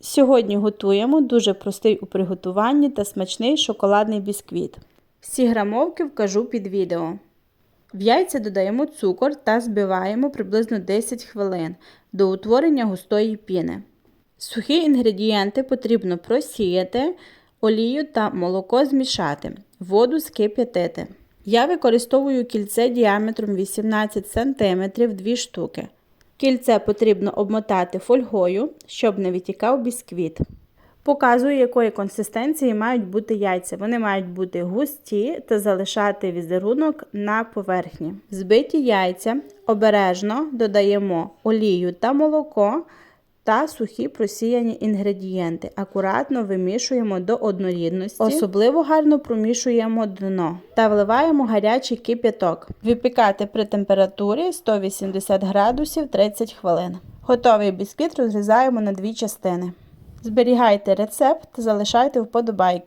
Сьогодні готуємо дуже простий у приготуванні та смачний шоколадний бісквіт. Всі грамовки вкажу під відео. В яйця додаємо цукор та збиваємо приблизно 10 хвилин до утворення густої піни. Сухі інгредієнти потрібно просіяти, олію та молоко змішати, воду скип'ятити. Я використовую кільце діаметром 18 см 2 штуки. Кільце потрібно обмотати фольгою, щоб не витікав бісквіт. Показую, якої консистенції мають бути яйця. Вони мають бути густі та залишати візерунок на поверхні. Збиті яйця обережно додаємо олію та молоко та сухі просіяні інгредієнти. Акуратно вимішуємо до однорідності. Особливо гарно промішуємо дно та вливаємо гарячий кип'яток. Випікати при температурі 180 градусів 30 хвилин. Готовий бісквіт розрізаємо на дві частини. Зберігайте рецепт та залишайте вподобайки.